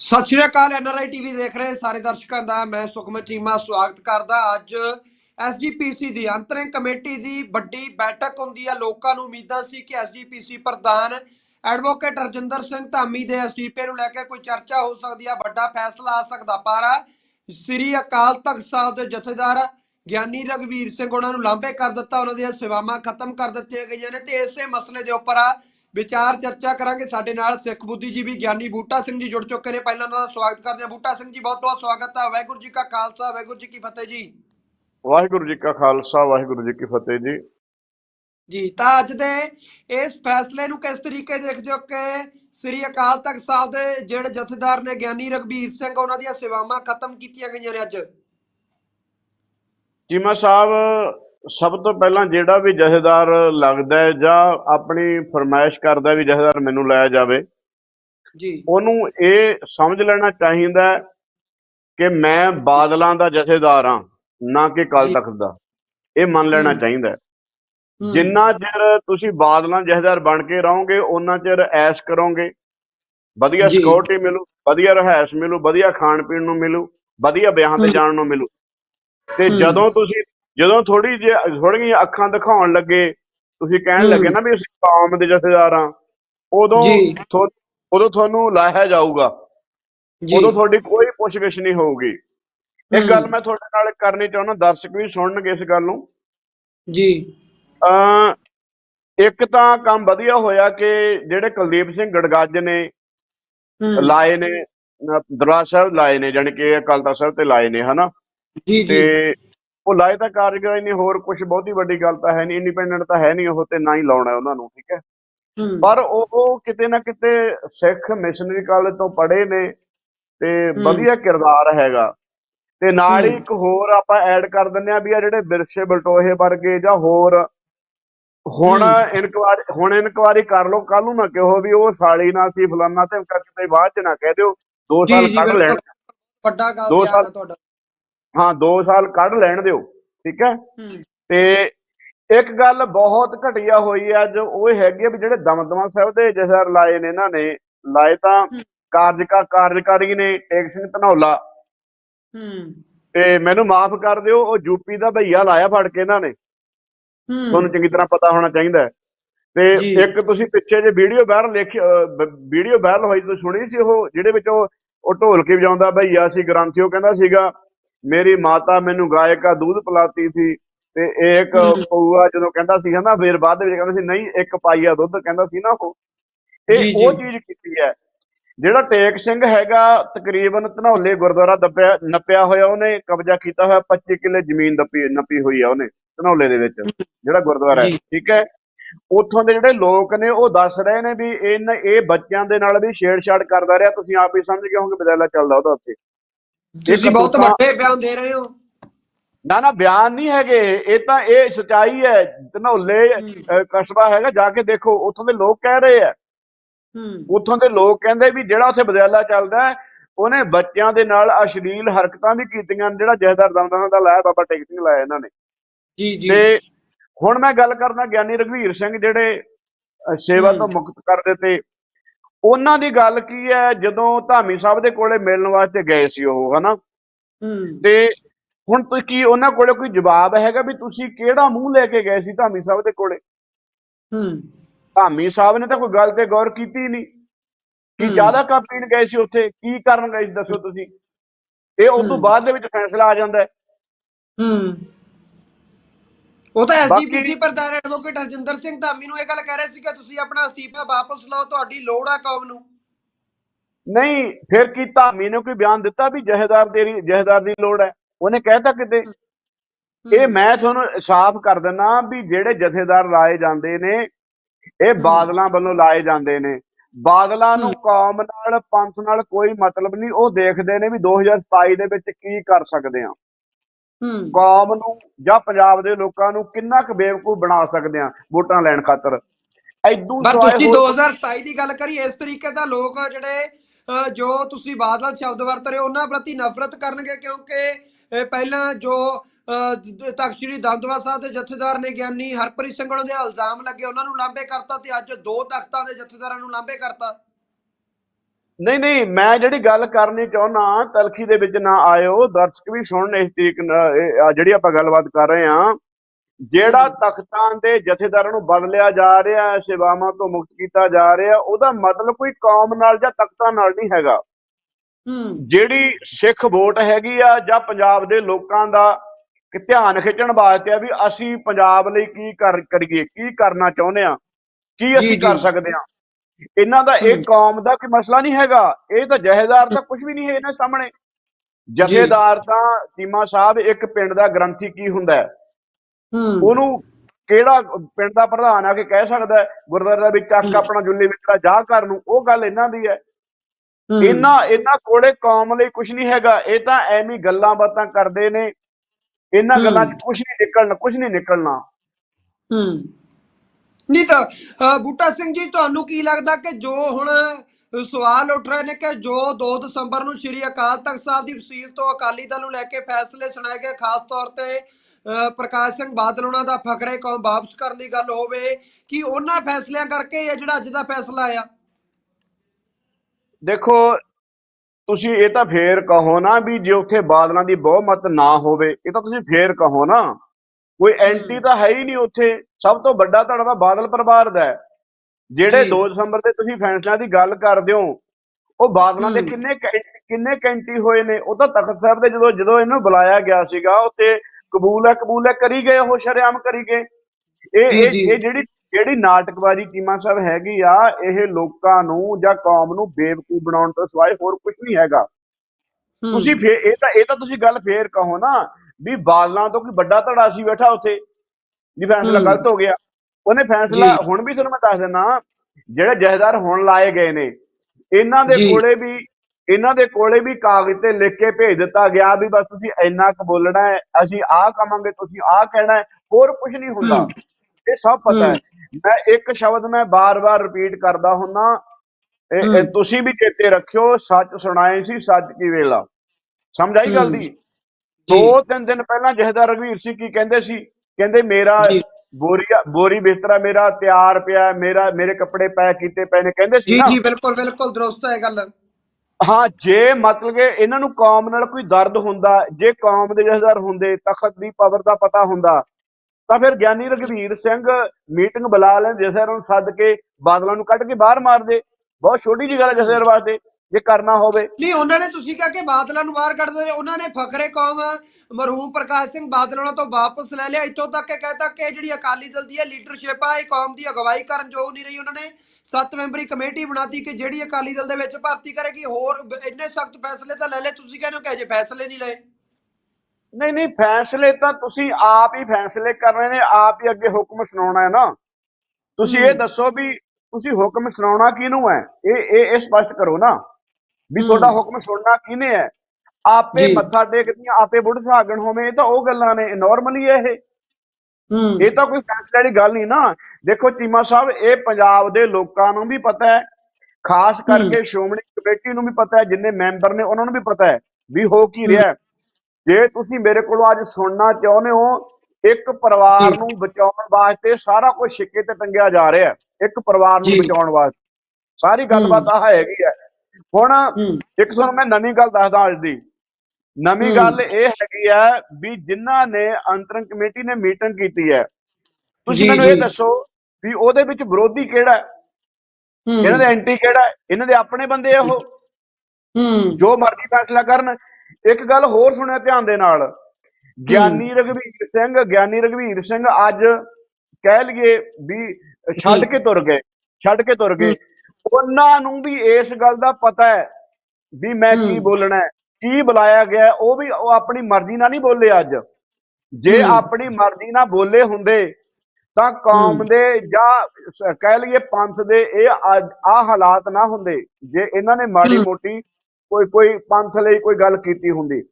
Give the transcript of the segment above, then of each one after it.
ਸਤਿ ਸ਼੍ਰੀ ਅਕਾਲ NRI TV ਦੇਖ ਰਹੇ ਸਾਰੇ ਦਰਸ਼ਕਾਂ ਦਾ, ਮੈਂ ਸੁਖਮਨ ਚੀਮਾ, ਸਵਾਗਤ ਕਰਦਾ ਅੱਜ ਐਸਜੀਪੀਸੀ ਦੀ ਅੰਤਰਿੰਗ ਕਮੇਟੀ ਦੀ ਵੱਡੀ ਬੈਠਕ ਹੁੰਦੀ ਹੈ ਲੋਕਾਂ ਨੂੰ ਉਮੀਦਾਂ ਸੀ ਕਿ ਐਸਜੀਪੀਸੀ ਪ੍ਰਧਾਨ ਐਡਵੋਕੇਟ ਰਜਿੰਦਰ ਸਿੰਘ ਧਾਮੀ ਦੇ ਅਸਤੀਫੇ ਨੂੰ ਲੈ ਕੇ ਕੋਈ ਚਰਚਾ ਹੋ ਸਕਦੀ ਹੈ ਵੱਡਾ ਫੈਸਲਾ ਆ ਸਕਦਾ, ਪਰ ਸ੍ਰੀ ਅਕਾਲ ਤਖਤ ਸਾਹਿਬ ਦੇ ਜਥੇਦਾਰ ਗਿਆਨੀ ਰਗਵੀਰ ਸਿੰਘ ਉਹਨਾਂ ਨੂੰ ਲਾਂਭੇ ਕਰ ਦਿੱਤਾ, ਉਹਨਾਂ ਦੀਆਂ ਸੇਵਾਵਾਂ ਖਤਮ ਕਰ ਦਿੱਤੀਆਂ ਗਈਆਂ ਨੇ ਤੇ ਇਸੇ ਮਸਲੇ ਦੇ ਉੱਪਰ ਵਿਚਾਰ ਚਰਚਾ ਕਰਾਂਗੇ। ਸਾਡੇ ਨਾਲ ਸਿੱਖ ਬੁੱਧੀਜੀਵੀ ਗਿਆਨੀ ਬੂਟਾ ਸਿੰਘ ਜੀ ਜੁੜ ਚੁੱਕੇ ਨੇ। ਪਹਿਲਾਂ ਉਹਨਾਂ ਦਾ ਸਵਾਗਤ ਕਰਦੇ ਹਾਂ। ਬੂਟਾ ਸਿੰਘ ਜੀ ਬਹੁਤ ਬਹੁਤ ਸਵਾਗਤ ਹੈ ਵਾਹਿਗੁਰੂ ਜੀ ਕਾ ਖਾਲਸਾ ਵਾਹਿਗੁਰੂ ਜੀ ਕੀ ਫਤਿਹ ਜੀ। ਵਾਹਿਗੁਰੂ ਜੀ ਕਾ ਖਾਲਸਾ ਵਾਹਿਗੁਰੂ ਜੀ ਕੀ ਫਤਿਹ ਜੀ। ਜੀ ਤਾਂ ਅੱਜ ਦੇ ਇਸ ਫੈਸਲੇ ਨੂੰ ਕਿਸ ਤਰੀਕੇ ਦੇਖਦੇ ਹੋ ਕਿ ਸ੍ਰੀ ਅਕਾਲ ਤਖਤ ਸਾਹਿਬ ਦੇ ਜਿਹੜੇ ਜਥੇਦਾਰ ਨੇ ਗਿਆਨੀ ਰਗਵੀਰ ਸਿੰਘ ਉਹਨਾਂ ਦੀਆਂ ਸੇਵਾਵਾਂ ਖਤਮ ਕੀਤੀਆਂ ਗਈਆਂ ਨੇ ਅੱਜ? ਚੀਮਾ ਸਾਹਿਬ ਸਭ ਤੋਂ ਪਹਿਲਾਂ ਜਿਹੜਾ ਵੀ ਜਥੇਦਾਰ ਲੱਗਦਾ ਹੈ ਜਾਂ ਆਪਣੀ ਫਰਮਾਇਸ਼ ਕਰਦਾ ਵੀ ਜਥੇਦਾਰ ਮੈਨੂੰ ਲਾਇਆ ਜਾਵੇ ਜੀ। ਉਹਨੂੰ ਇਹ ਸਮਝ ਲੈਣਾ ਚਾਹੀਦਾ ਕਿ ਮੈਂ ਬਾਦਲਾਂ ਦਾ ਜਥੇਦਾਰ ਹਾਂ ਨਾ ਕਿ ਕਾਲ ਤਖਤ ਦਾ। ਇਹ ਮੰਨ ਲੈਣਾ ਚਾਹੀਦਾ ਜਿੰਨਾ ਚਿਰ ਤੁਸੀਂ ਬਾਦਲਾਂ ਜਥੇਦਾਰ ਬਣ ਕੇ ਰਹੋਗੇ ਉਹਨਾਂ ਚਿਰ ਐਸ਼ ਕਰੋਗੇ। ਵਧੀਆ ਸਿਕਿਉਰਿਟੀ ਮਿਲੂ ਵਧੀਆ ਰਹਿائش ਮਿਲੂ ਵਧੀਆ ਖਾਣ ਪੀਣ ਨੂੰ ਮਿਲੂ ਵਧੀਆ ਵਿਆਹਾਂ ਤੇ ਜਾਣ ਨੂੰ ਮਿਲੂ। ਤੇ ਜਦੋਂ ਤੁਸੀਂ ਜਦੋਂ ਥੋੜੀ ਜਿਹੀ ਜਿਹੀਆਂ ਅੱਖਾਂ ਦਿਖਾਉਣ ਲੱਗੇ ਤੁਸੀਂ ਕਹਿਣ। ਲੱਗੇ ਨਾ ਵੀ ਅਸੀਂ ਕੌਮ ਦੇ ਜਥੇਦਾਰ ਹਾਂ ਉਦੋਂ ਉਦੋਂ ਤੁਹਾਨੂੰ ਲਾਹਿਆ ਜਾਊਗਾ। ਉਦੋਂ ਤੁਹਾਡੀ ਕੋਈ ਪੁੱਛਗਿੱਛ ਨਹੀਂ ਹੋਊਗੀ। ਇੱਕ। ਗੱਲ ਮੈਂ ਤੁਹਾਡੇ ਨਾਲ ਕਰਨੀ ਚਾਹੁੰਦਾ ਦਰਸ਼ਕ ਵੀ ਸੁਣਨਗੇ ਇਸ ਗੱਲ ਨੂੰ। ਜੀ। ਅ ਇੱਕ ਤਾਂ ਕੰਮ ਵਧੀਆ ਹੋਇਆ ਕਿ ਜਿਹੜੇ ਕੁਲਦੀਪ ਸਿੰਘ ਗੜਗੱਜ ਨੇ ਲਾਏ ਨੇ ਦਰਬਾਰ ਸਾਹਿਬ ਲਾਏ ਨੇ ਜਾਣੀ ਕਿ ਅਕਾਲ ਤਖਤ ਸਾਹਿਬ ਤੇ ਲਾਏ ਨੇ ਹਨਾ? ਜੀ ਤੇ ਜੀ ਉਹ ਲਾਏ ਤਾਂ ਕਾਰਜਕਾਰੀ ਨਹੀਂ ਹੋਰ ਕੁਝ ਬਹੁਤੀ ਵੱਡੀ ਗੱਲ ਤਾਂ ਹੈ ਨਹੀਂ ਇੰਡੀਪੈਂਡੈਂਟ ਤਾਂ ਹੈ ਨਹੀਂ ਉਹ ਤੇ ਨਾ ਹੀ ਲਾਉਣਾ ਉਹਨਾਂ ਨੂੰ ਠੀਕ ਹੈ ਪਰ ਉਹ ਕਿਤੇ ਨਾ ਕਿਤੇ ਸਿੱਖ ਮਿਸ਼ਨਰੀ ਕਾਲਜ ਤੋਂ ਪੜ੍ਹੇ ਨੇ ਤੇ। ਵਧੀਆ ਕਿਰਦਾਰ ਹੈਗਾ ਤੇ ਨਾਲ ਹੀ। ਇੱਕ ਹੋਰ ਆਪਾਂ ਐਡ ਕਰ ਦਿੰਨੇ ਆ ਵੀ ਆ ਜਿਹੜੇ ਬਿਰਸੇ ਬਲਟੋਹੇ ਵਰਗੇ ਜਾਂ ਹੋਰ ਹੁਣ। ਇਨਕੁਆਰੀ ਹੁਣ ਇਨਕੁਆਰੀ ਕਰ ਲਓ ਕੱਲ ਨੂੰ ਨਾ ਕਿਹੋ ਵੀ ਉਹ ਸਾਲੀ ਨਾਲ ਸੀ ਫਲਾਨਾ ਤੇ ਕਿਤੇ ਬਾਅਦ ਚ ਨਾ ਕਹਿ ਦਿਓ 2 ਜੀ ਸਾਲ ਕੱਢ ਲੈਣ ਵੱਡਾ ਗੱਲ ਸਾਲ- ਤੁਹਾਡਾ ਹਾਂ 2 ਸਾਲ ਕੱਢ ਲੈਣ ਦਿਓ ਠੀਕ ਹੈ ਤੇ ਇੱਕ ਗੱਲ ਬਹੁਤ ਘਟੀਆ ਹੋਈ ਅੱਜ ਉਹ ਹੈਗੀ ਆ ਵੀ ਜਿਹੜੇ ਦਮਦਮਾ ਸਾਹਿਬ ਦੇ ਜਥੇਦਾਰ ਲਾਏ ਨੇ ਇਹਨਾਂ ਨੇ ਲਾਏ ਤਾਂ। ਕਾਰਜਕਾ ਕਾਰਜਕਾਰੀ ਨੇ ਟੇਕ ਸਿੰਘ ਧਨੌਲਾ ਹੂੰ ਤੇ ਮੈਨੂੰ ਮਾਫ ਕਰ ਦਿਓ ਉਹ ਯੂਪੀ ਦਾ ਭਈਆ ਲਾਇਆ ਫੜ ਕੇ ਇਹਨਾਂ ਨੇ ਹੂੰ ਤੁਹਾਨੂੰ ਚੰਗੀ ਤਰ੍ਹਾਂ ਪਤਾ ਹੋਣਾ ਚਾਹੀਦਾ। ਤੇ। ਇੱਕ ਤੁਸੀਂ ਪਿੱਛੇ ਜੇ ਵੀਡੀਓ ਵਾਇਰਲ ਲਿਖ ਵੀਡੀਓ ਵਾਇਰਲ ਹੋਈ ਤੁਸੀਂ ਸੁਣੀ ਸੀ ਉਹ ਜਿਹੜੇ ਵਿੱਚ ਉਹ ਉਹ ਢੋਲਕੀ ਵਜਾਉਂਦਾ ਭਈਆ ਸੀ ਗ੍ਰੰਥੀ ਉਹ ਕਹਿੰਦਾ ਸੀਗਾ ਮੇਰੀ ਮਾਤਾ ਮੈਨੂੰ ਗਾਇ ਕਾ ਦੁੱਧ ਪਿਲਾਤੀ ਸੀ ਤੇ ਇੱਕ। ਪਊਆ ਜਦੋਂ ਕਹਿੰਦਾ ਸੀ ਹਨਾ ਫਿਰ ਬਾਅਦ ਵਿੱਚ ਕਹਿੰਦਾ ਸੀ ਨਹੀਂ ਇੱਕ ਪਾਈਆ ਦੁੱਧ ਕਹਿੰਦਾ ਸੀ ਨਾ ਉਹ ਜੀ। ਉਹ ਚੀਜ਼ ਕੀਤੀ ਹੈ ਜਿਹੜਾ ਟੇਕ ਸਿੰਘ ਹੈਗਾ ਤਕਰੀਬਨ ਧਨੌਲੇ ਗੁਰਦੁਆਰਾ ਦੱਬਿਆ ਨੱਪਿਆ ਹੋਇਆ ਉਹਨੇ ਕਬਜ਼ਾ ਕੀਤਾ ਹੋਇਆ 25 ਕਿੱਲੇ ਜ਼ਮੀਨ ਦੱਪੀ ਨੱਪੀ ਹੋਈ ਆ ਉਹਨੇ ਧਨੌਲੇ ਦੇ ਵਿੱਚ ਜਿਹੜਾ ਗੁਰਦੁਆਰਾ ਹੈ। ਠੀਕ ਹੈ ਉੱਥੋਂ ਦੇ ਜਿਹੜੇ ਲੋਕ ਨੇ ਉਹ ਦੱਸ ਰਹੇ ਨੇ ਵੀ ਇਹਨਾਂ ਇਹ ਬੱਚਿਆਂ ਦੇ ਨਾਲ ਵੀ ਛੇੜਛਾੜ ਕਰਦਾ ਰਿਹਾ ਤੁਸੀਂ ਆਪ ਹੀ ਸਮਝ ਗਏ ਹੋਗੇ ਬਦਲਾ ਚੱਲਦਾ ਉਹਦਾ ਉੱਥੇ ਤੁਸੀਂ ਬਹੁਤ ਵੱਡੇ ਬਿਆਨ ਦੇ ਰਹੇ ਹੋ। ਨਾ ਨਾ ਬਿਆਨ ਨਹੀਂ ਹੈਗੇ। ਇਹ ਤਾਂ ਇਹ ਸਚਾਈ ਹੈ। ਧਨੌਲੇ ਕਸਬਾ ਹੈਗਾ। ਜਾ ਕੇ ਦੇਖੋ ਉੱਥੋਂ ਦੇ ਲੋਕ ਕਹਿ ਰਹੇ ਆ। ਹੂੰ। ਉੱਥੋਂ ਦੇ ਲੋਕ ਕਹਿੰਦੇ ਵੀ ਜਿਹੜਾ ਉੱਥੇ ਬਦਲਾ ਚੱਲਦਾ ਉਹਨੇ ਬੱਚਿਆਂ ਦੇ ਨਾਲ ਅਸ਼ਲੀਲ ਹਰਕਤਾਂ ਵੀ ਕੀਤੀਆਂ। ਜਿਹੜਾ ਜਹਦਾਰ ਦਮਦਮਾ ਦਾ ਲਾਇਆ ਬਾਬਾ ਟੇਕ ਸਿੰਘ ਲਾਇਆ ਇਹਨਾਂ ਨੇ। ਜੀ ਜੀ। ਤੇ ਹੁਣ ਮੈਂ ਗੱਲ ਕਰਦਾ ਗਿਆਨੀ ਰਘਵੀਰ ਸਿੰਘ ਜਿਹੜੇ ਸੇਵਾ ਤੋਂ। ਮੁਕਤ ਕਰ ਦਿੱਤੇ ਉਹਨਾਂ ਦੀ ਗੱਲ ਕੀ ਹੈ? ਜਦੋਂ ਧਾਮੀ ਸਾਹਿਬ ਦੇ ਕੋਲੇ ਮਿਲਣ ਵਾਸਤੇ ਗਏ ਸੀ ਉਹ ਹਨਾ? ਤੇ ਹੁਣ ਤੁਸੀਂ ਕੀ ਉਹਨਾਂ ਕੋਲੇ ਕੋਈ ਜਵਾਬ ਹੈਗਾ ਵੀ ਤੁਸੀਂ ਕਿਹੜਾ ਮੂੰਹ ਲੈ ਕੇ ਗਏ ਸੀ ਧਾਮੀ ਸਾਹਿਬ ਦੇ ਕੋਲੇ? ਹੂੰ। ਧਾਮੀ ਸਾਹਿਬ ਨੇ ਤਾਂ ਕੋਈ ਗੱਲ ਤੇ ਗੌਰ ਕੀਤੀ ਨਹੀਂ। ਕੀ। ਜ਼ਿਆਦਾ ਕੱਪ ਪੀਣ ਗਏ ਸੀ ਉੱਥੇ? ਕੀ ਕਰਨ ਗਏ ਸੀ ਦੱਸੋ ਤੁਸੀਂ? ਇਹ ਉਸ ਤੋਂ। ਬਾਅਦ ਦੇ ਵਿੱਚ ਫੈਸਲਾ ਆ ਜਾਂਦਾ ਹੈ। ਹੂੰ। ਉਹ ਤਾਂ ਐਸਜੀਪੀਸੀ ਪ੍ਰਧਾਨ ਐਡਵੋਕੇਟ ਹਰਜਿੰਦਰ ਸਿੰਘ ਧਾਮੀ ਨੂੰ ਇਹ ਗੱਲ ਕਹਿ ਰਹੇ ਸੀ ਕਿ ਤੁਸੀਂ ਆਪਣਾ ਅਸਤੀਫਾ ਵਾਪਸ ਲਓ ਤੁਹਾਡੀ ਲੋੜ ਆ ਕੌਮ ਨੂੰ। ਨਹੀਂ ਫਿਰ ਕੀ ਧਾਮੀ ਨੇ ਕੋਈ ਬਿਆਨ ਦਿੱਤਾ ਵੀ ਜਹੇਦਾਰ ਤੇਰੀ ਜਹੇਦਾਰ ਦੀ ਲੋੜ ਹੈ? ਉਹਨੇ ਕਹਿਤਾ ਕਿਤੇ। ਇਹ ਮੈਂ ਤੁਹਾਨੂੰ ਸਾਫ਼ ਕਰ ਦਿੰਦਾ ਵੀ ਜਿਹੜੇ ਜਥੇਦਾਰ ਲਾਏ ਜਾਂਦੇ ਨੇ ਇਹ ਬਾਦਲਾਂ ਵੱਲੋਂ ਲਾਏ ਜਾਂਦੇ ਨੇ। ਬਾਦਲਾਂ ਨੂੰ ਕੌਮ ਨਾਲ ਪੰਥ ਨਾਲ ਕੋਈ ਮਤਲਬ ਨਹੀਂ। ਉਹ ਦੇਖਦੇ ਨੇ ਵੀ 2027 ਦੇ ਵਿੱਚ ਕੀ ਕਰ ਸਕਦੇ ਆ। ਕੌਮ ਨੂੰ ਜਾਂ ਪੰਜਾਬ ਦੇ ਲੋਕਾਂ ਨੂੰ ਕਿੰਨਾ ਕੁ ਬੇਵਕੂਫ ਬਣਾ ਸਕਦੇ ਆ ਵੋਟਾਂ ਲੈਣ ਖਾਤਰ? ਐਦੂ ਪਰ ਤੁਸੀਂ ਹੋਰ- 2027 ਦੀ ਗੱਲ ਕਰੀ ਇਸ ਤਰੀਕੇ ਦਾ ਲੋਕ ਜਿਹੜੇ ਜੋ ਤੁਸੀਂ ਬਾਦਲ ਸ਼ਬਦ ਵਰਤ ਰਹੇ ਹੋ ਉਹਨਾਂ ਪ੍ਰਤੀ ਨਫ਼ਰਤ ਕਰਨਗੇ ਕਿਉਂਕਿ ਪਹਿਲਾਂ ਜੋ ਤਖ਼ਤ ਸ੍ਰੀ ਦੰਦਵਾ ਸਾਹਿਬ ਦੇ ਜਥੇਦਾਰ ਨੇ ਗਿਆਨੀ ਹਰਪ੍ਰੀਤ ਸਿੰਘ ਉਹਨਾਂ ਦੇ ਇਲਜ਼ਾਮ ਲੱਗੇ ਉਹਨਾਂ ਨੂੰ ਲਾਂਭੇ ਕਰਤਾ ਤੇ ਅੱਜ ਦੋ ਤਖਤਾਂ ਦੇ ਜਥੇਦਾਰਾਂ ਨੂੰ ਲਾਂਭੇ ਕਰਤਾ। ਨਹੀਂ ਨਹੀਂ ਮੈਂ ਜਿਹੜੀ ਗੱਲ ਕਰਨੀ ਚਾਹੁੰਦਾ ਤਲਖੀ ਦੇ ਵਿੱਚ ਨਾ ਆਇਓ ਦਰਸ਼ਕ ਵੀ ਸੁਣਨ ਇਸ ਤਰੀਕ ਜਿਹੜੀ ਆਪਾਂ ਗੱਲਬਾਤ ਕਰ ਰਹੇ ਹਾਂ ਜਿਹੜਾ। ਤਖਤਾਂ ਦੇ ਜਥੇਦਾਰਾਂ ਨੂੰ ਬਦਲਿਆ ਜਾ ਰਿਹਾ ਹੈ ਸੇਵਾਵਾਂ ਤੋਂ ਮੁਕਤ ਕੀਤਾ ਜਾ ਰਿਹਾ ਉਹਦਾ ਮਤਲਬ ਕੋਈ ਕੌਮ ਨਾਲ ਜਾਂ ਤਖਤਾਂ ਨਾਲ ਨਹੀਂ ਹੈਗਾ ਹੂੰ ਜਿਹੜੀ ਸਿੱਖ ਵੋਟ ਹੈਗੀ ਆ ਜਾਂ ਪੰਜਾਬ ਦੇ ਲੋਕਾਂ ਦਾ ਕਿ ਧਿਆਨ ਖਿੱਚਣ ਵਾਸਤੇ ਆ ਵੀ ਅਸੀਂ ਪੰਜਾਬ ਲਈ ਕੀ ਕਰ ਕਰੀਏ ਕੀ ਕਰਨਾ ਚਾਹੁੰਦੇ ਆ ਕੀ ਅਸੀਂ। ਕਰ ਸਕਦੇ ਆ ਇਹਨਾਂ ਦਾ ਇਹ। ਕੌਮ ਦਾ ਕੋਈ ਮਸਲਾ ਨਹੀਂ ਹੈਗਾ। ਇਹ ਤਾਂ ਜਹੇਦਾਰ ਤਾਂ ਕੁਝ ਵੀ ਨਹੀਂ ਹੈ ਇਹਨਾਂ ਸਾਹਮਣੇ। ਜਥੇਦਾਰ ਤਾਂ ਚੀਮਾ ਸਾਹਿਬ ਇੱਕ ਪਿੰਡ ਦਾ ਗ੍ਰੰਥੀ ਕੀ ਹੁੰਦਾ ਹੈ? ਹੂੰ। ਉਹਨੂੰ ਕਿਹੜਾ ਪਿੰਡ ਦਾ ਪ੍ਰਧਾਨ ਆ ਕੇ ਕਹਿ ਸਕਦਾ ਗੁਰਦੁਆਰੇ ਦੇ ਵਿੱਚ ਚੱਕ। ਆਪਣਾ ਜੁੱਲੀ ਵਿੱਚ ਜਾ ਕਰ ਨੂੰ। ਉਹ ਗੱਲ ਇਹਨਾਂ ਦੀ ਹੈ। ਇਹਨਾਂ ਇਹਨਾਂ ਕੋਲੇ ਕੌਮ ਲਈ ਕੁਝ ਨਹੀਂ ਹੈਗਾ। ਇਹ ਤਾਂ ਐਵੇਂ ਗੱਲਾਂ ਬਾਤਾਂ ਕਰਦੇ ਨੇ। ਇਹਨਾਂ। ਗੱਲਾਂ 'ਚ ਕੁਝ ਨਹੀਂ ਨਿਕਲਣਾ ਕੁਝ ਨਹੀਂ ਨਿਕਲਣਾ। ਹੂੰ। ਨਹੀਂ ਤਾਂ ਬੂਟਾ ਸਿੰਘ ਜੀ, ਤੁਹਾਨੂੰ ਕੀ ਲੱਗਦਾ ਕਿ ਜੋ ਹੁਣ ਸਵਾਲ ਉੱਠ ਰਹੇ ਨੇ ਕਿ ਜੋ 2 ਦਸੰਬਰ ਨੂੰ ਸ੍ਰੀ ਅਕਾਲ ਤਖਤ ਸਾਹਿਬ ਦੀ ਵਸੀਲ ਤੋਂ ਅਕਾਲੀ ਦਲ ਨੂੰ ਲੈ ਕੇ ਫੈਸਲੇ ਸੁਣਾਏ ਗਏ, ਖਾਸ ਤੌਰ ਤੇ ਪ੍ਰਕਾਸ਼ ਸਿੰਘ ਬਾਦਲ ਉਹਨਾਂ ਦਾ ਫਕਰੇ ਕੌਮ ਵਾਪਸ ਕਰਨ ਦੀ ਗੱਲ ਹੋਵੇ, ਕਿ ਉਹਨਾਂ ਫੈਸਲਿਆਂ ਕਰਕੇ ਇਹ ਜਿਹੜਾ ਅੱਜ ਦਾ ਫੈਸਲਾ ਆਇਆ ਦੇਖੋ, ਤੁਸੀਂ ਇਹ ਤਾਂ ਫੇਰ ਕਹੋ ਨਾ ਵੀ ਜੇ ਉੱਥੇ ਬਾਦਲਾਂ ਦੀ ਬਹੁਮਤ ਨਾ ਹੋਵੇ, ਇਹ ਤਾਂ ਤੁਸੀਂ ਫੇਰ ਕਹੋ ਨਾ। ਕੋਈ ਐਂਟੀ ਤਾਂ ਹੈ ਹੀ ਨਹੀਂ ਉੱਥੇ। ਸਭ ਤੋਂ ਵੱਡਾ ਧੜਾ ਤਾਂ ਬਾਦਲ ਪਰਿਵਾਰ ਦਾ ਜਿਹੜੇ ਜੀ। 2 ਦਸੰਬਰ ਤੇ ਤੁਸੀਂ ਫੈਸਲਿਆਂ ਦੀ ਗੱਲ ਕਰਦੇ ਹੋ ਉਹ ਬਾਦਲਾਂ ਦੇ। ਕਿੰਨੇ ਕਿੰਨੇ ਕੈਂਟੀ ਹੋਏ ਨੇ? ਉਹ ਤਾਂ ਤਖਤ ਸਾਹਿਬ ਦੇ ਜਦੋਂ ਜਦੋਂ ਇਹਨੂੰ ਬੁਲਾਇਆ ਗਿਆ ਸੀਗਾ ਉੱਥੇ ਕਬੂਲ ਹੈ ਕਬੂਲ ਹੈ ਕਰੀ ਗਏ ਉਹ ਸ਼ਰੇਆਮ ਕਰੀ ਗਏ। ਇਹ ਇਹ ਜਿਹੜੀ ਜਿਹੜੀ ਨਾਟਕਬਾਜ਼ੀ ਚੀਮਾ ਸਾਹਿਬ ਹੈਗੀ ਆ ਇਹ ਲੋਕਾਂ ਨੂੰ ਜਾਂ ਕੌਮ ਨੂੰ ਬੇਵਕੂਫ ਬਣਾਉਣ ਤੋਂ ਸਿਵਾਏ ਹੋਰ ਕੁਝ ਨਹੀਂ ਹੈਗਾ। ਤੁਸੀਂ ਫੇਰ ਇਹ ਤਾਂ ਇਹ ਤਾਂ ਤੁਸੀਂ ਗੱਲ ਫੇਰ ਕਹੋ ਨਾ ਵੀ ਬਾਦਲਾਂ ਤੋਂ ਕੋਈ ਵੱਡਾ ਧੜਾ ਸੀ ਬੈਠਾ ਉੱਥੇ ਜੀ ਫੈਸਲਾ। ਗਲਤ ਹੋ ਗਿਆ ਉਹਨੇ ਫੈਸਲਾ। ਹੁਣ ਵੀ ਤੁਹਾਨੂੰ ਮੈਂ ਦੱਸ ਦਿੰਦਾ ਜਿਹੜੇ ਜਹੇਦਾਰ ਹੁਣ ਲਾਏ ਗਏ ਨੇ ਇਹਨਾਂ ਦੇ। ਕੋਲੇ ਵੀ ਇਹਨਾਂ ਦੇ ਕੋਲੇ ਵੀ ਕਾਗਜ਼ ਤੇ ਲਿਖ ਕੇ ਭੇਜ ਦਿੱਤਾ ਗਿਆ ਵੀ ਬਸ ਤੁਸੀਂ ਇੰਨਾ ਕੁ ਬੋਲਣਾ ਹੈ ਅਸੀਂ ਆਹ ਕਵਾਂਗੇ ਤੁਸੀਂ ਆਹ ਕਹਿਣਾ ਹੈ ਹੋਰ ਕੁਝ ਨਹੀਂ ਹੁੰਦਾ। ਇਹ ਸਭ ਪਤਾ ਹੂੰ। ਮੈਂ ਇੱਕ ਸ਼ਬਦ ਮੈਂ ਬਾਰ-ਬਾਰ ਰਿਪੀਟ ਕਰਦਾ ਹੁੰਨਾ ਇਹ-। ਤੁਸੀਂ ਵੀ ਚੇਤੇ ਰੱਖਿਓ ਸੱਚ ਸੁਣਾਏ ਸੀ ਸੱਚ ਕੀ ਵੇਲਾ ਸਮਝ ਆਈ ਗੱਲ। ਦੀ ਦੋ ਤਿੰਨ ਦਿਨ ਪਹਿਲਾਂ ਜਹੇਦਾਰ ਰਘਵੀਰ ਸਿੰਘ ਕੀ ਕਹਿੰਦੇ ਸੀ? ਕਹਿੰਦੇ ਮੇਰਾ ਜੀ। ਬੋਰੀਆ ਬੋਰੀ ਬਿਸਤਰਾ ਮੇਰਾ ਤਿਆਰ ਪਿਆ ਮੇਰਾ ਮੇਰੇ ਕੱਪੜੇ ਪੈਕ ਕੀਤੇ ਪਏ ਨੇ। ਕਹਿੰਦੇ ਸੀ ਜੀ ਜੀ ਬਿਲਕੁਲ ਬਿਲਕੁਲ ਦਰੁਸਤ ਹੈ ਗੱਲ। ਹਾਂ ਜੇ ਮਤਲਬ ਕਿ ਇਹਨਾਂ ਨੂੰ ਕੌਮ ਨਾਲ ਕੋਈ ਦਰਦ ਹੁੰਦਾ ਜੇ ਕੌਮ ਦੇ ਜਥੇਦਾਰ ਹੁੰਦੇ ਤਖਤ ਦੀ ਪਾਵਰ ਦਾ ਪਤਾ ਹੁੰਦਾ ਤਾਂ ਫਿਰ ਗਿਆਨੀ ਰਘਵੀਰ ਸਿੰਘ ਮੀਟਿੰਗ ਬੁਲਾ ਲੈਣ ਜਥੇਦਾਰਾਂ ਨੂੰ ਸੱਦ ਕੇ ਬਾਦਲਾਂ ਨੂੰ ਕੱਢ ਕੇ ਬਾਹਰ ਮਾਰ ਦੇ। ਬਹੁਤ ਛੋਟੀ ਜਿਹੀ ਗੱਲ ਹੈ ਜਥੇਦਾਰ ਵਾਸਤੇ। ਜੇ ਕਰਨਾ ਹੋਵੇ। ਨਹੀਂ ਉਹਨਾਂ ਨੇ ਤੁਸੀਂ ਕਿਹਾ ਕਿ ਬਾਦਲਾਂ ਨੂੰ ਬਾਹਰ ਕੱਢ ਦੇ ਉਹਨਾਂ ਨੇ ਫਖਰੇ ਕੌਮ ਮਰਹੂਮ ਪ੍ਰਕਾਸ਼ ਸਿੰਘ ਬਾਦਲ ਤੋਂ ਵਾਪਸ ਲੈ ਲਿਆ। ਇੱਥੋਂ ਤੱਕ ਕਿ ਕਹਿਤਾ ਕਿ ਜਿਹੜੀ ਅਕਾਲੀ ਦਲ ਦੀ ਹੈ ਲੀਡਰਸ਼ਿਪ ਆ ਇਹ ਕੌਮ ਦੀ ਅਗਵਾਈ ਕਰਨ ਯੋਗ ਨਹੀਂ ਰਹੀ। ਉਹਨਾਂ ਨੇ ਸੱਤ ਮੈਂਬਰੀ ਕਮੇਟੀ ਬਣਾਤੀ ਕਿ ਜਿਹੜੀ ਅਕਾਲੀ ਦਲ ਦੇ ਵਿੱਚ ਭਰਤੀ ਕਰੇਗੀ ਹੋਰ ਇੰਨੇ ਸਖਤ ਫੈਸਲੇ ਤਾਂ ਲੈ ਲੈ ਤੁਸੀਂ ਕਹਿੰਦੇ ਹੋ ਕਿ ਅਜੇ ਫੈਸਲੇ ਨਹੀਂ ਲਏ। ਨਹੀਂ ਨਹੀਂ ਫੈਸਲੇ ਤਾਂ ਤੁਸੀਂ ਆਪ ਹੀ ਫੈਸਲੇ ਕਰਨੇ ਨੇ। ਆਪ ਹੀ ਅੱਗੇ ਹੁਕਮ ਸੁਣਾਉਣਾ ਹੈ ਨਾ। ਤੁਸੀਂ ਇਹ। ਦੱਸੋ ਵੀ ਤੁਸੀਂ ਹੁਕਮ ਸੁਣਾਉਣਾ ਕਿਹਨੂੰ ਹੈ? ਇਹ ਇਹ ਸਪਸ਼ਟ ਕਰੋ ਨਾ। ਵੀ। ਤੁਹਾਡਾ ਹੁਕਮ ਸੁਣਨਾ ਕਿਹਨੇ ਹੈ? ਆਪੇ। ਮੱਥਾ ਟੇਕਦੀਆਂ ਆਪੇ ਬੁੱਢ ਸੁਹਾਗਣ ਹੋਵੇਂ ਤਾਂ ਉਹ ਗੱਲਾਂ ਨੇ ਨਾਰਮਲੀ ਇਹ। ਹੂੰ। ਇਹ ਤਾਂ ਕੋਈ ਫੈਸਲੇ ਵਾਲੀ ਗੱਲ ਨਹੀਂ ਨਾ। ਦੇਖੋ ਚੀਮਾ ਸਾਹਿਬ ਇਹ ਪੰਜਾਬ ਦੇ ਲੋਕਾਂ ਨੂੰ ਵੀ ਪਤਾ ਹੈ। ਖਾਸ ਕਰਕੇ ਸ਼੍ਰੋਮਣੀ ਕਮੇਟੀ ਨੂੰ ਵੀ ਪਤਾ ਹੈ ਜਿੰਨੇ ਮੈਂਬਰ ਨੇ ਉਹਨਾਂ ਨੂੰ ਵੀ ਪਤਾ ਹੈ ਵੀ ਹੋ ਕੀ ਰਿਹਾ। ਜੇ ਤੁਸੀਂ ਮੇਰੇ ਕੋਲੋਂ ਅੱਜ ਸੁਣਨਾ ਚਾਹੁੰਦੇ ਹੋ ਇੱਕ ਪਰਿਵਾਰ। ਨੂੰ ਬਚਾਉਣ ਵਾਸਤੇ ਸਾਰਾ ਕੁਝ ਸਿੱਕੇ ਤੇ ਟੰਗਿਆ ਜਾ ਰਿਹਾ ਇੱਕ ਪਰਿਵਾਰ ਨੂੰ। ਬਚਾਉਣ ਵਾਸਤੇ। ਸਾਰੀ ਗੱਲਬਾਤ ਆਹ ਹੈਗੀ ਹੁਣ ਇੱਕ ਤੁਹਾਨੂੰ ਮੈਂ ਨਵੀਂ ਗੱਲ ਦੱਸਦਾ ਅੱਜ ਦੀ। ਨਵੀਂ। ਗੱਲ ਇਹ ਹੈਗੀ ਹੈ ਵੀ ਜਿਨ੍ਹਾਂ ਨੇ ਅੰਤਰੰਗ ਕਮੇਟੀ ਨੇ ਮੀਟਿੰਗ ਕੀਤੀ ਹੈ। ਤੁਸੀਂ ਮੈਨੂੰ ਇਹ। ਦੱਸੋ ਵੀ ਉਹਦੇ ਵਿੱਚ ਵਿਰੋਧੀ ਕਿਹੜਾ ਹੈ? ਇਹਨਾਂ ਦੇ ਐਂਟੀ ਕਿਹੜਾ ਇਹਨਾਂ ਦੇ ਆਪਣੇ ਬੰਦੇ ਆ ਉਹ। ਹੂੰ। ਜੋ ਮਰਜ਼ੀ ਫੈਸਲਾ ਕਰਨ। ਇੱਕ ਗੱਲ ਹੋਰ ਸੁਣਿਆ ਧਿਆਨ ਦੇ ਨਾਲ। ਗਿਆਨੀ ਰਘਵੀਰ ਸਿੰਘ ਗਿਆਨੀ ਰਘਵੀਰ ਸਿੰਘ ਅੱਜ ਕਹਿ ਲਈਏ ਵੀ ਛੱਡ। ਕੇ ਤੁਰ ਗਏ। ਛੱਡ ਕੇ ਤੁਰ ਗਏ। ਉਹਨਾਂ ਨੂੰ ਵੀ ਇਸ ਗੱਲ ਦਾ ਪਤਾ ਹੈ ਵੀ ਮੈਂ ਕੀ। ਬੋਲਣਾ ਹੈ ਕੀ ਬੁਲਾਇਆ ਗਿਆ ਉਹ ਵੀ ਉਹ ਆਪਣੀ ਮਰਜ਼ੀ ਨਾਲ ਨਹੀਂ ਬੋਲੇ ਅੱਜ ਜੇ। ਆਪਣੀ ਮਰਜ਼ੀ ਨਾਲ ਬੋਲੇ ਹੁੰਦੇ ਤਾਂ ਕੌਮ। ਦੇ ਜਾਂ ਕਹਿ ਲਈਏ ਪੰਥ ਦੇ ਇਹ ਆ ਹਾਲਾਤ ਨਾ ਹੁੰਦੇ ਜੇ ਇਹਨਾਂ ਨੇ ਮਾੜੀ। ਮੋਟੀ ਕੋਈ ਕੋਈ ਪੰਥ ਲਈ ਕੋਈ ਗੱਲ ਕੀਤੀ ਹੁੰਦੀ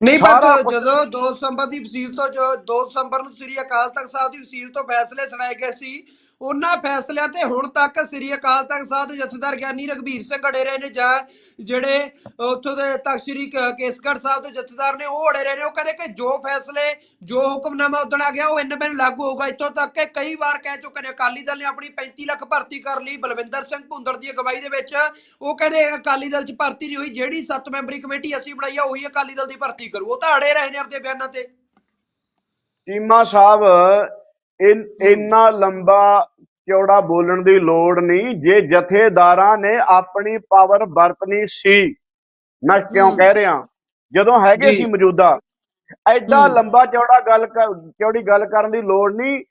ਨਹੀਂ ਪਰ ਜਦੋਂ 2 ਦਸੰਬਰ ਦੀ ਵਸੀਲ ਤੋਂ ਜੋ 2 ਦਸੰਬਰ ਨੂੰ ਸ੍ਰੀ ਅਕਾਲ ਤਖਤ ਸਾਹਿਬ ਦੀ ਵਸੀਲ ਤੋਂ ਫੈਸਲੇ ਸੁਣਾਏ ਗਏ ਸੀ ਉਹਨਾਂ ਫੈਸਲਿਆਂ ਤੇ ਹੁਣ ਤੱਕ ਸ੍ਰੀ ਅਕਾਲ ਤਖਤ ਸਾਹਿਬ ਦੇ ਜਥੇਦਾਰ ਗਿਆਨੀ ਰਘਬੀਰ ਸਿੰਘ ਅੜੇ ਰਹੇ ਨੇ ਜਾਂ ਜਿਹੜੇ ਉੱਥੋਂ ਦੇ ਤਖਤ ਸ੍ਰੀ ਕੇਸਗੜ੍ਹ ਸਾਹਿਬ ਦੇ ਜਥੇਦਾਰ ਨੇ ਉਹ ਅੜੇ ਰਹੇ ਨੇ, ਉਹ ਕਹਿੰਦੇ ਕਿ ਜੋ ਫੈਸਲੇ, ਜੋ ਹੁਕਮਨਾਮਾ ਉਦਣ ਆ ਗਿਆ ਉਹ ਇੰਨ ਬਿਨ ਲਾਗੂ ਹੋਊਗਾ। ਇੱਥੋਂ ਤੱਕ ਕਿ ਕਈ ਵਾਰ ਕਹਿ ਚੁੱਕੇ ਨੇ ਅਕਾਲੀ ਦਲ ਨੇ ਆਪਣੀ 35 ਲੱਖ ਭਰਤੀ ਕਰ ਲਈ। ਬਲਵਿੰਦਰ ਸਿੰਘ ਭੁੰਦੜ ਦੀ ਅਗਵਾਈ ਦੇ ਵਿੱਚ ਉਹ ਕਹਿੰਦੇ ਅਕਾਲੀ ਦਲ 'ਚ ਭਰਤੀ ਨਹੀਂ ਹੋਈ। ਜਿਹੜੀ 7 ਮੈਂਬਰੀ ਕਮੇਟੀ ਅਸੀਂ ਬਣਾਈ ਆ, ਉਹੀ ਅਕਾਲੀ ਦਲ ਦੀ ਭਰਤੀ ਕਰੂ। ਉਹ ਤਾਂ ਅੜੇ ਰਹੇ ਨੇ ਆਪਣੇ ਬਿਆਨਾਂ ਤੇ। ਚੀਮਾ ਸਾਹਿਬ ਇਨ- ਇੰਨਾ ਲੰਬਾ ਚੌੜਾ ਬੋਲਣ ਦੀ ਲੋੜ ਨਹੀਂ ਜੇ ਜਥੇਦਾਰਾਂ ਨੇ ਆਪਣੀ ਪਾਵਰ ਵਰਤਣੀ ਸੀ ਮੈਂ ਕਿਉਂ। ਕਹਿ ਰਿਹਾ ਜਦੋਂ ਹੈਗੇ। ਸੀ ਮੌਜੂਦਾ ਐਡਾ। ਲੰਬਾ ਚੌੜਾ ਗੱਲ ਚੌੜੀ ਗੱਲ ਕਰਨ ਦੀ ਲੋੜ ਨਹੀਂ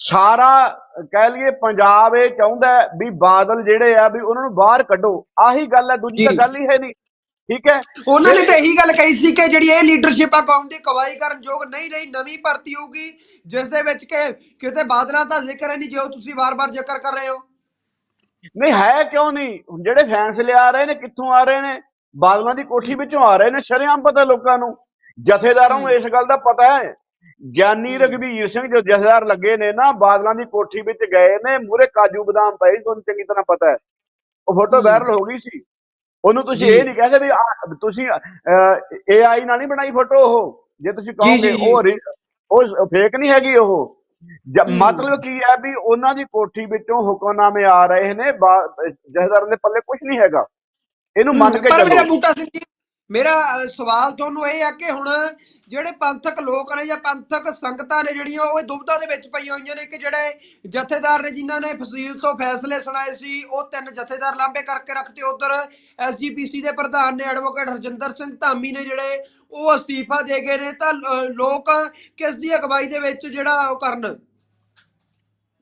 ਸਾਰਾ ਕਹਿ ਲਈਏ ਪੰਜਾਬ ਇਹ ਚਾਹੁੰਦਾ ਵੀ ਬਾਦਲ ਜਿਹੜੇ ਆ ਵੀ ਉਹਨਾਂ ਨੂੰ ਬਾਹਰ ਕੱਢੋ ਆਹੀ ਗੱਲ ਹੈ ਦੂਜੀ ਤਾਂ। ਗੱਲ ਹੀ ਹੈ ਨਹੀਂ ਠੀਕ ਹੈ? ਉਹਨਾਂ ਨੇ ਤਾਂ ਇਹੀ ਗੱਲ ਕਹੀ ਸੀ ਕਿ ਜਿਹੜੀ ਇਹ ਲੀਡਰਸ਼ਿਪ ਆ ਕੌਮ ਦੀ ਕਵਾਈ ਕਰਨ ਯੋਗ ਨਹੀਂ ਰਹੀ ਨਵੀਂ ਭਰਤੀ ਹੋਊਗੀ ਜਿਸ ਦੇ ਵਿੱਚ ਕਿ ਕਿਤੇ ਬਾਦਲਾਂ ਦਾ ਜ਼ਿਕਰ ਹੈ ਨਹੀਂ ਜੋ ਤੁਸੀਂ ਵਾਰ-ਵਾਰ ਜ਼ਿਕਰ ਕਰ ਰਹੇ ਹੋ। ਨਹੀਂ ਹੈ ਕਿਉਂ ਨਹੀਂ? ਹੁਣ ਜਿਹੜੇ ਫੈਸਲੇ ਆ ਰਹੇ ਨੇ ਕਿੱਥੋਂ ਆ ਰਹੇ ਨੇ? ਬਾਦਲਾਂ ਦੀ ਕੋਠੀ ਵਿੱਚੋਂ ਆ ਰਹੇ ਨੇ ਸ਼ਰੇਆਮ ਪਤਾ ਲੋਕਾਂ ਨੂੰ। ਜਥੇਦਾਰਾਂ ਨੂੰ ਇਸ ਗੱਲ ਦਾ ਪਤਾ ਹੈ। ਗਿਆਨੀ ਰਘਬੀਰ ਸਿੰਘ ਜੋ ਜਥੇਦਾਰ ਲੱਗੇ ਨੇ ਨਾ ਬਾਦਲਾਂ ਦੀ ਕੋਠੀ ਵਿੱਚ ਗਏ ਨੇ ਮੂਰੇ ਕਾਜੂ ਬਦਾਮ ਪਏ ਤੁਹਾਨੂੰ ਚੰਗੀ ਤਰ੍ਹਾਂ ਪਤਾ ਹੈ। ਉਹ ਫੋਟੋ। ਵਾਇਰਲ ਹੋ ਗਈ ਸੀ। ਉਹਨੂੰ ਤੁਸੀਂ। ਇਹ ਨਹੀਂ ਕਹਿੰਦੇ ਵੀ ਤੁਸੀਂ ਏਆਈ ਨਾਲ ਨਹੀਂ ਬਣਾਈ ਫੋਟੋ ਉਹ ਜੇ ਤੁਸੀਂ ਕਹੋਗੇ। ਉਹ ਉਹ ਫੇਕ ਨਹੀਂ ਹੈਗੀ ਉਹ। ਮਤਲਬ ਕੀ ਹੈ ਵੀ ਉਹਨਾਂ ਦੀ ਕੋਠੀ ਵਿੱਚੋਂ ਹੁਕਮਨਾਮੇ ਆ ਰਹੇ ਨੇ ਜਥੇਦਾਰਾਂ ਦੇ ਪੱਲੇ ਕੁਝ ਨਹੀਂ ਹੈਗਾ ਇਹਨੂੰ ਮੰਨ ਕੇ ਪਰ ਮੇਰਾ ਚੱਲੋ ਬੂਟਾ ਸਿੰਘ ਜੀ ਮੇਰਾ ਸਵਾਲ ਤੁਹਾਨੂੰ ਇਹ ਆ ਕਿ ਹੁਣ ਜਿਹੜੇ ਪੰਥਕ ਲੋਕ ਨੇ ਜਾਂ ਪੰਥਕ ਸੰਗਤਾਂ ਨੇ ਜਿਹੜੀਆਂ, ਉਹ ਦੁਬਧਾ ਦੇ ਵਿੱਚ ਪਈਆਂ ਹੋਈਆਂ ਨੇ ਕਿ ਜਿਹੜੇ ਜਥੇਦਾਰ ਨੇ, ਜਿਨ੍ਹਾਂ ਨੇ ਫਸੀਲ ਤੋਂ ਫੈਸਲੇ ਸੁਣਾਏ ਸੀ, ਉਹ ਤਿੰਨ ਜਥੇਦਾਰ ਲਾਂਬੇ ਕਰਕੇ ਰੱਖਤੇ। ਉਧਰ ਐਸਜੀਪੀਸੀ ਦੇ ਪ੍ਰਧਾਨ ਨੇ, ਐਡਵੋਕੇਟ ਹਰਜਿੰਦਰ ਸਿੰਘ ਧਾਮੀ ਨੇ ਜਿਹੜੇ, ਉਹ ਅਸਤੀਫਾ ਦੇ ਗਏ ਨੇ। ਤਾਂ ਲੋਕ ਕਿਸ ਦੀ ਅਗਵਾਈ ਦੇ ਵਿੱਚ ਜਿਹੜਾ ਉਹ ਕਰਨ?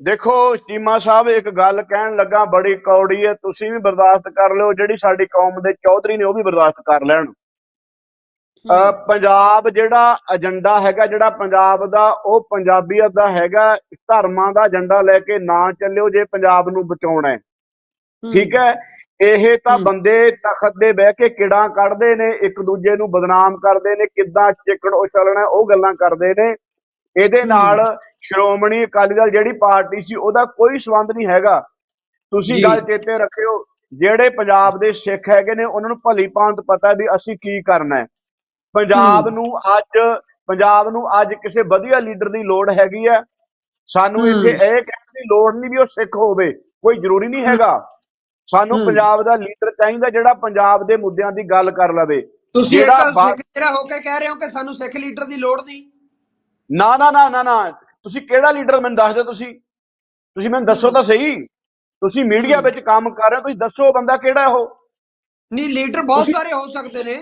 ਦੇਖੋ, ਚੀਮਾ ਸਾਹਿਬ, ਇੱਕ ਗੱਲ ਕਹਿਣ ਲੱਗਾ, ਬੜੀ ਕੌੜੀ ਹੈ। ਤੁਸੀਂ ਵੀ ਬਰਦਾਸ਼ਤ ਕਰ ਲਿਓ, ਜਿਹੜੀ ਸਾਡੀ ਕੌਮ ਦੇ ਚੌਧਰੀ ਨੇ, ਉਹ ਵੀ ਬਰਦਾਸ਼ਤ ਕਰ ਲੈਣ। ਪੰਜਾਬ ਜਿਹੜਾ ਏਜੰਡਾ ਹੈਗਾ ਜਿਹੜਾ ਪੰਜਾਬ ਦਾ ਉਹ ਪੰਜਾਬੀਅਤ ਦਾ ਹੈਗਾ ਧਰਮਾਂ ਦਾ ਏਜੰਡਾ ਲੈ ਕੇ ਨਾ ਚੱਲਿਓ ਜੇ ਪੰਜਾਬ ਨੂੰ ਬਚਾਉਣਾ ਹੈ। ਠੀਕ ਹੈ? ਇਹ ਤਾਂ। ਬੰਦੇ ਤਖਤ ਦੇ ਬਹਿ ਕੇ ਕਿੜਾਂ ਕੱਢਦੇ ਨੇ ਇੱਕ ਦੂਜੇ ਨੂੰ ਬਦਨਾਮ ਕਰਦੇ ਨੇ ਕਿੱਦਾਂ ਚਿੱਕੜ ਉਛਲਣਾ ਉਹ ਗੱਲਾਂ ਕਰਦੇ ਨੇ। ਇਹਦੇ। ਨਾਲ ਸ਼੍ਰੋਮਣੀ ਅਕਾਲੀ ਦਲ ਜਿਹੜੀ ਪਾਰਟੀ ਸੀ ਉਹਦਾ ਕੋਈ ਸੰਬੰਧ ਨਹੀਂ ਹੈਗਾ। ਤੁਸੀਂ। ਗੱਲ ਚੇਤੇ ਰੱਖਿਓ ਜਿਹੜੇ ਪੰਜਾਬ ਦੇ ਸਿੱਖ ਹੈਗੇ ਨੇ ਉਹਨਾਂ ਨੂੰ ਭਲੀ ਭਾਂਤ ਪਤਾ ਵੀ ਅਸੀਂ ਕੀ ਕਰਨਾ ਹੈ। ਪੰਜਾਬ। ਨੂੰ ਅੱਜ ਪੰਜਾਬ ਨੂੰ ਅੱਜ ਕਿਸੇ ਵਧੀਆ ਲੀਡਰ ਦੀ ਲੋੜ ਹੈਗੀ ਹੈ। ਸਾਨੂੰ। ਇੱਥੇ ਇਹ ਕਹਿਣ ਦੀ ਲੋੜ ਨਹੀਂ ਵੀ ਉਹ ਸਿੱਖ ਹੋਵੇ ਕੋਈ ਜ਼ਰੂਰੀ ਨਹੀਂ ਹੈਗਾ। ਸਾਨੂੰ। ਪੰਜਾਬ ਦਾ ਲੀਡਰ ਚਾਹੀਦਾ ਜਿਹੜਾ ਪੰਜਾਬ ਦੇ ਮੁੱਦਿਆਂ ਦੀ ਗੱਲ ਕਰ ਲਵੇ। ਤੁਸੀਂ ਇੱਕ ਸਿੱਖ ਜਿਹੜਾ ਹੋ ਕੇ ਕਹਿ ਰਹੇ ਹੋ ਕਿ ਸਾਨੂੰ ਸਿੱਖ ਲੀਡਰ ਦੀ ਲੋੜ ਨਹੀਂ? ਨਾ ਨਾ ਨਾ ਨਾ ਨਾ। ਤੁਸੀਂ ਕਿਹੜਾ ਲੀਡਰ ਮੈਨੂੰ ਦੱਸ ਦਿਓ ਤੁਸੀਂ? ਤੁਸੀਂ ਮੈਨੂੰ ਦੱਸੋ ਤਾਂ ਸਹੀ। ਤੁਸੀਂ ਮੀਡੀਆ। ਵਿੱਚ ਕੰਮ ਕਰ ਰਹੇ ਹੋ ਤੁਸੀਂ ਦੱਸੋ ਬੰਦਾ ਕਿਹੜਾ ਉਹ? ਨਹੀਂ ਲੀਡਰ ਬਹੁਤ ਸਾਰੇ ਹੋ ਸਕਦੇ ਨੇ।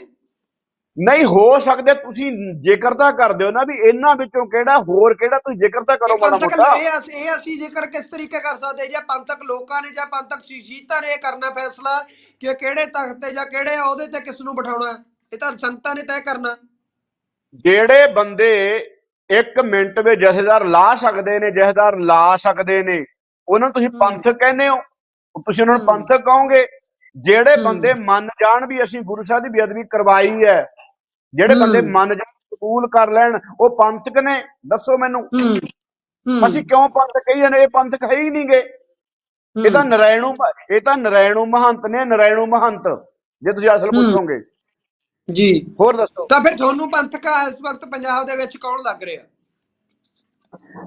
ਨਹੀਂ ਹੋ ਸਕਦੇ ਤੁਸੀਂ ਜ਼ਿਕਰ ਤਾਂ ਕਰਦੇ ਹੋ ਨਾ ਵੀ ਇਹਨਾਂ ਵਿੱਚੋਂ ਕਿਹੜਾ ਹੋਰ ਕਿਹੜਾ ਤੁਸੀਂ ਜ਼ਿਕਰ ਤਾਂ ਕਰੋ ਮਾੜਾ ਪੰਥਕ ਮੋਟਾ ਇਹ ਅਸੀਂ ਇਹ ਅਸੀਂ ਜੇਕਰ ਕਿਸ ਤਰੀਕੇ ਕਰ ਸਕਦੇ ਜਾਂ ਪੰਥਕ ਲੋਕਾਂ ਨੇ ਜਾਂ ਪੰਥਕ ਸ਼ੀਸ਼ੀਤਾਂ ਨੇ ਇਹ ਕਰਨਾ ਫੈਸਲਾ ਕਿ ਕਿਹੜੇ ਤਖਤ ਤੇ ਜਾਂ ਕਿਹੜੇ ਅਹੁਦੇ ਤੇ ਕਿਸ ਨੂੰ ਬਿਠਾਉਣਾ ਹੈ। ਇਹ ਤਾਂ ਸੰਗਤਾਂ ਨੇ ਤੈਅ ਕਰਨਾ ਜਿਹੜੇ ਬੰਦੇ ਇੱਕ ਮਿੰਟ ਵਿੱਚ ਜਥੇਦਾਰ ਲਾ ਸਕਦੇ ਨੇ ਜਥੇਦਾਰ ਲਾ ਸਕਦੇ ਨੇ ਉਹਨਾਂ ਨੂੰ ਤੁਸੀਂ। ਪੰਥਕ ਕਹਿੰਦੇ ਹੋ ਤੁਸੀਂ ਉਹਨਾਂ ਨੂੰ। ਪੰਥਕ ਕਹੋਗੇ ਜਿਹੜੇ। ਬੰਦੇ ਮੰਨ ਜਾਣ ਵੀ ਅਸੀਂ ਗੁਰੂ ਸਾਹਿਬ ਦੀ ਬੇਅਦਬੀ ਕਰਵਾਈ ਹੈ ਜਿਹੜੇ। ਬੰਦੇ ਮੰਨ ਜਾਣ ਕਬੂਲ ਕਰ ਲੈਣ ਉਹ ਪੰਥਕ ਨੇ ਦੱਸੋ ਮੈਨੂੰ। ਅਸੀਂ ਕਿਉਂ ਪੰਥਕ ਕਹੀ ਜਾਂਦੇ ਇਹ ਪੰਥਕ ਹੈ ਹੀ ਨਹੀਂਗੇ। ਇਹ ਤਾਂ ਨਰਾਇਣੂ ਇਹ ਤਾਂ ਨਰਾਇਣੂ ਮਹੰਤ ਨੇ ਨਰਾਇਣੂ ਮਹੰਤ ਜੇ ਤੁਸੀਂ ਅਸਲ। ਪੁੱਛੋਗੇ। ਜੀ। ਹੋਰ ਦੱਸੋ। ਤਾਂ ਫਿਰ ਤੁਹਾਨੂੰ ਪੰਥਕ ਇਸ ਵਕਤ ਪੰਜਾਬ ਦੇ ਵਿੱਚ ਕੌਣ ਲੱਗ ਰਿਹਾ?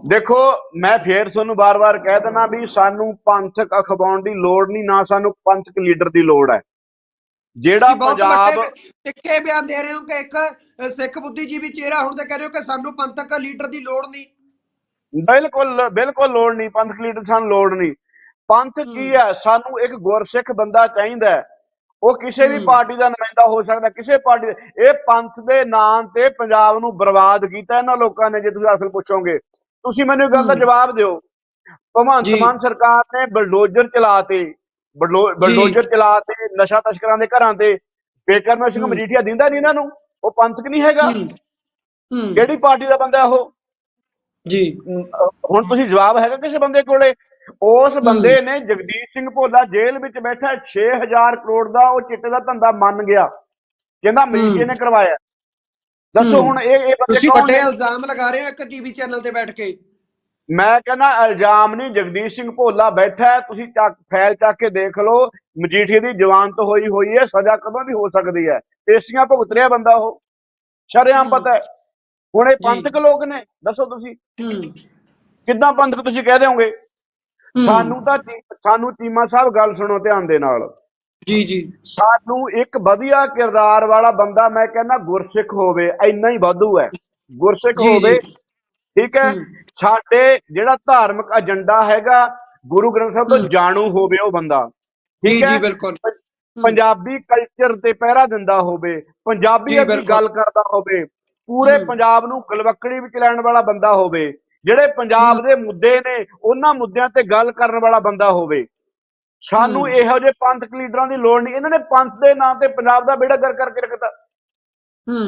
ਦੇਖੋ ਮੈਂ ਫੇਰ ਤੁਹਾਨੂੰ ਬਾਰ-ਬਾਰ ਕਹਿ ਦਿੰਦਾ ਵੀ ਸਾਨੂੰ ਪੰਥਕ ਅਖਵਾਉਣ ਦੀ ਲੋੜ ਨਹੀਂ ਨਾ ਸਾਨੂੰ ਪੰਥਕ ਲੀਡਰ ਦੀ ਲੋੜ ਹੈ। ਜਿਹੜਾ ਪੰਜਾਬ ਤਿੱਖੇ ਬਿਆਨ ਦੇ ਰਹੇ ਹੋ ਕਿ ਇੱਕ ਸਿੱਖ ਬੁੱਧੀਜੀਵੀ ਚਿਹਰਾ ਹੁਣ ਤੇ ਕਹਿ ਰਹੇ ਹੋ ਕਿ ਸਾਨੂੰ ਪੰਥਕ ਲੀਡਰ ਦੀ ਲੋੜ ਨਹੀਂ ਬਿਲਕੁਲ ਬਿਲਕੁਲ ਲੋੜ ਨਹੀਂ ਪੰਥਕ ਲੀਡਰ ਸਾਨੂੰ ਲੋੜ ਨਹੀਂ ਪੰਥ ਕੀ ਹੂੰ। ਸਾਨੂੰ ਇੱਕ ਗੁਰਸਿੱਖ ਬੰਦਾ ਚਾਹੀਦਾ ਹੈ। ਉਹ ਕਿਸੇ ਵੀ। ਪਾਰਟੀ ਦਾ ਨੁਮਾਇੰਦਾ ਹੋ ਸਕਦਾ ਕਿਸੇ ਪਾਰਟੀ ਇਹ ਪੰਥ ਦੇ ਨਾਮ ਤੇ ਪੰਜਾਬ ਨੂੰ ਬਰਬਾਦ ਕੀਤਾ ਇਹਨਾਂ ਲੋਕਾਂ ਨੇ ਜੇ ਤੁਸੀਂ ਅਸਲ ਪੁੱਛੋਗੇ ਤੁਸੀਂ ਮੈਨੂੰ ਇੱਕ ਗੱਲ ਦਾ। ਜਵਾਬ ਦਿਓ ਭਗਵੰਤ। ਮਾਨ ਸਰਕਾਰ ਨੇ ਬਲਡੋਜ਼ਰ ਚਲਾਤੇ ਬਲਡੋ- ਬਲਡੋਜ਼ਰ ਚਲਾਤੇ ਨਸ਼ਾ ਤਸਕਰਾਂ ਦੇ ਘਰਾਂ ਤੇ ਬੇਕਰਮ ਸਿੰਘ। ਮਜੀਠੀਆ ਦਿੰਦਾ ਨਹੀਂ ਇਹਨਾਂ ਨੂੰ ਉਹ ਪੰਥਕ ਨਹੀਂ ਹੈਗਾ? ਕਿਹੜੀ ਪਾਰਟੀ ਦਾ ਬੰਦਾ ਉਹ? ਜੀ। ਹੁਣ ਤੁਸੀਂ ਜਵਾਬ ਹੈਗਾ ਕਿਸੇ ਬੰਦੇ ਕੋਲੇ? ਉਸ ਬੰਦੇ ਨੇ ਜਗਦੀਸ਼ ਸਿੰਘ ਭੋਲਾ ਜੇਲ੍ਹ ਵਿੱਚ ਬੈਠਾ 6000 ਕਰੋੜ ਦਾ ਉਹ ਚਿੱਟੇ ਦਾ ਧੰਦਾ ਮੰਨ ਗਿਆ। ਕਹਿੰਦਾ ਮਜੀਠੀਆ ਨੇ ਕਰਵਾਇਆ। ਦੱਸੋ। ਹੁਣ ਇਹ ਇਹ ਬੰਦੇ ਤੁਸੀਂ ਕੌਣ ਵੱਡੇ ਨੇ? ਇਲਜ਼ਾਮ ਲਗਾ ਰਹੇ ਹੋ ਇੱਕ ਟੀਵੀ ਚੈਨਲ ਤੇ ਬੈਠ ਕੇ। ਮੈਂ ਕਹਿੰਦਾ ਇਲਜ਼ਾਮ ਨਹੀਂ ਜਗਦੀਸ਼ ਸਿੰਘ ਭੋਲਾ ਬੈਠਾ ਤੁਸੀਂ ਚੱਕ ਫੈਲ ਚੱਕ ਕੇ ਦੇਖ ਲਓ ਮਜੀਠੀ ਦੀ ਜ਼ਮਾਨਤ ਹੋਈ ਹੋਈ ਹੈ ਸਜ਼ਾ ਕਦੋਂ ਵੀ ਹੋ ਸਕਦੀ ਹੈ? ਪੇਸ਼ੀਆਂ ਭੁਗਤ ਰਿਹਾ ਬੰਦਾ ਉਹ। ਸ਼ਰੇਆਮ। ਪਤਾ ਹੈ। ਹੁਣ ਇਹ। ਪੰਥਕ ਲੋਕ ਨੇ ਦੱਸੋ ਤੁਸੀਂ। ਕਿੱਦਾਂ ਪੰਥਕ ਤੁਸੀਂ ਕਹਿ ਦਿਓਗੇ? ਹੂੰ। ਸਾਨੂੰ ਤਾਂ ਸਾਨੂੰ ਚੀਮਾ ਸਾਹਿਬ ਗੱਲ ਸੁਣੋ ਧਿਆਨ ਦੇ ਨਾਲ। ਜੀ ਜੀ। ਸਾਨੂੰ ਇੱਕ ਵਧੀਆ ਕਿਰਦਾਰ ਵਾਲਾ ਬੰਦਾ ਮੈਂ ਕਹਿੰਦਾ ਗੁਰਸਿੱਖ ਹੋਵੇ ਇੰਨਾ ਹੀ ਵਾਧੂ ਹੈ। ਗੁਰਸਿੱਖ। ਹੋਵੇ ਠੀਕ ਹੈ। ਸਾਡੇ ਜਿਹੜਾ ਧਾਰਮਿਕ ਏਜੰਡਾ ਹੈਗਾ ਗੁਰੂ ਗ੍ਰੰਥ ਸਾਹਿਬ ਤੋਂ। ਜਾਣੂ ਹੋਵੇ ਉਹ ਬੰਦਾ ਠੀਕ ਜੀ ਹੈ ਬਿਲਕੁਲ। ਪੰਜਾਬੀ ਕਲਚਰ ਤੇ ਪਹਿਰਾ ਦਿੰਦਾ ਹੋਵੇ ਪੰਜਾਬੀ ਦੀ। ਗੱਲ ਕਰਦਾ ਹੋਵੇ ਪੂਰੇ। ਪੰਜਾਬ ਨੂੰ ਗਲਵੱਕੜੀ ਵਿੱਚ ਲੈਣ ਵਾਲਾ ਬੰਦਾ ਹੋਵੇ ਜਿਹੜੇ ਪੰਜਾਬ। ਦੇ ਮੁੱਦੇ ਨੇ ਉਹਨਾਂ ਮੁੱਦਿਆਂ ਤੇ ਗੱਲ ਕਰਨ ਵਾਲਾ ਬੰਦਾ ਹੋਵੇ ਸਾਨੂੰ। ਇਹੋ ਜਿਹੇ ਪੰਥਕ ਲੀਡਰਾਂ ਦੀ ਲੋੜ ਨਹੀਂ ਇਹਨਾਂ ਨੇ ਪੰਥ ਦੇ ਨਾਂ ਤੇ ਪੰਜਾਬ ਦਾ ਬੇੜਾ ਗਰ ਕਰਕੇ ਰੱਖਤਾ ਹੂੰ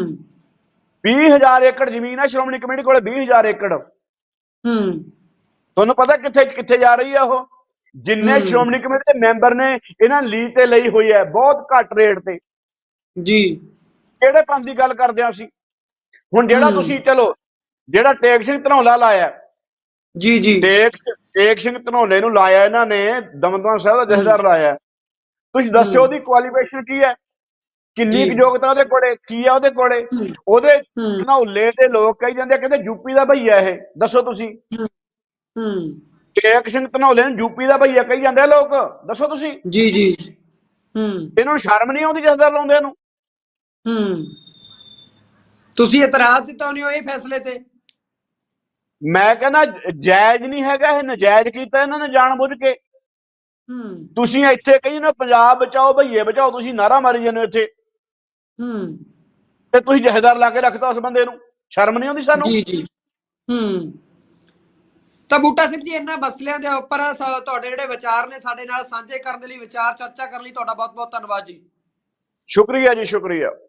20000 ਏਕੜ ਜ਼ਮੀਨ ਹੈ ਸ਼੍ਰੋਮਣੀ ਕਮੇਟੀ ਕੋਲੇ 20000 ਏਕੜ। ਹੂੰ। ਤੁਹਾਨੂੰ ਪਤਾ ਕਿੱਥੇ ਕਿੱਥੇ ਜਾ ਰਹੀ ਹੈ ਉਹ? ਜਿੰਨੇ। ਸ਼੍ਰੋਮਣੀ ਕਮੇਟੀ ਦੇ ਮੈਂਬਰ ਨੇ ਇਹਨਾਂ ਲੀਜ਼ ਤੇ ਲਈ ਹੋਈ ਹੈ ਬਹੁਤ ਘੱਟ ਰੇਟ ਤੇ। ਜੀ। ਕਿਹੜੇ ਪੰਥ ਦੀ ਗੱਲ ਕਰਦੇ ਆ ਅਸੀਂ? ਹੁਣ ਜਿਹੜਾ। ਤੁਸੀਂ ਚਲੋ ਜਿਹੜਾ ਟੇਕ ਸਿੰਘ ਧਨੌਲਾ ਲਾਇਆ। ਜੀ ਜੀ। ਟੇਕ ਟੇਕ ਸਿੰਘ ਧਨੌਲੇ ਨੂੰ ਲਾਇਆ ਇਹਨਾਂ ਨੇ ਦਮਦਮਾ ਸਾਹਿਬ ਦਾ ਜਥੇਦਾਰ ਲਾਇਆ। ਤੁਸੀਂ ਦੱਸਿਓ। ਉਹਦੀ ਕੁਆਲੀਫਿਕੇਸ਼ਨ ਕੀ ਹੈ? ਕਿੰਨੀ। ਕੁ ਯੋਗਤਾ ਉਹਦੇ ਕੋਲੇ ਕੀ ਆ ਉਹਦੇ ਕੋਲੇ? ਹੂੰ। ਉਹਦੇ ਹੂੰ। ਧਨੌਲੇ ਦੇ ਲੋਕ ਕਹੀ ਜਾਂਦੇ ਕਹਿੰਦੇ ਯੂਪੀ ਦਾ ਭਈਆ ਇਹ ਦੱਸੋ ਤੁਸੀਂ। ਹੂੰ। ਟੇਕ ਸਿੰਘ ਧਨੌਲੇ ਨੂੰ ਯੂਪੀ ਦਾ ਭਈਆ ਕਹੀ ਜਾਂਦੇ ਲੋਕ ਦੱਸੋ ਤੁਸੀਂ। ਜੀ ਜੀ। ਹੂੰ। ਇਹਨਾਂ ਨੂੰ ਸ਼ਰਮ ਨਹੀਂ ਆਉਂਦੀ ਜਥੇਦਾਰ ਲਾਉਂਦੇ ਨੂੰ? ਹੂੰ। ਤੁਸੀਂ ਇਤਰਾਜ਼ ਦਿੱਤਾ ਨਹੀਂ ਇਹ ਫੈਸਲੇ ਤੇ? ਮੈਂ ਕਹਿੰਦਾ ਜਾਇਜ਼ ਨਹੀਂ ਹੈਗਾ ਇਹ ਨਜਾਇਜ਼ ਕੀਤਾ ਇਹਨਾਂ ਨੇ ਜਾਣਬੁੱਝ ਕੇ। ਹੂੰ। ਤੁਸੀਂ ਇੱਥੇ ਕਹੀ ਨਾ ਪੰਜਾਬ ਬਚਾਓ ਭਈਏ ਬਚਾਓ ਤੁਸੀਂ ਨਾਰਾ ਮਾਰੀ ਜਾਂਦੇ ਹੋ ਇੱਥੇ। ਹੂੰ। ਤੇ ਤੁਸੀਂ ਜਹੇਦਾਰ ਲਾ ਕੇ ਰੱਖਤਾ ਉਸ ਬੰਦੇ ਨੂੰ? ਸ਼ਰਮ ਨਹੀਂ ਆਉਂਦੀ ਸਾਨੂੰ? ਜੀ ਜੀ। ਹੂੰ। ਤਾਂ ਬੂਟਾ ਸਿੰਘ ਜੀ ਇਹਨਾਂ ਮਸਲਿਆਂ ਦੇ ਉੱਪਰ ਸ- ਤੁਹਾਡੇ ਜਿਹੜੇ ਵਿਚਾਰ ਨੇ ਸਾਡੇ ਨਾਲ ਸਾਂਝੇ ਕਰਨ ਦੇ ਲਈ ਵਿਚਾਰ ਚਰਚਾ ਕਰਨ ਲਈ ਤੁਹਾਡਾ ਬਹੁਤ ਬਹੁਤ ਧੰਨਵਾਦ ਜੀ। ਸ਼ੁਕਰੀਆ ਜੀ ਸ਼ੁਕਰੀਆ।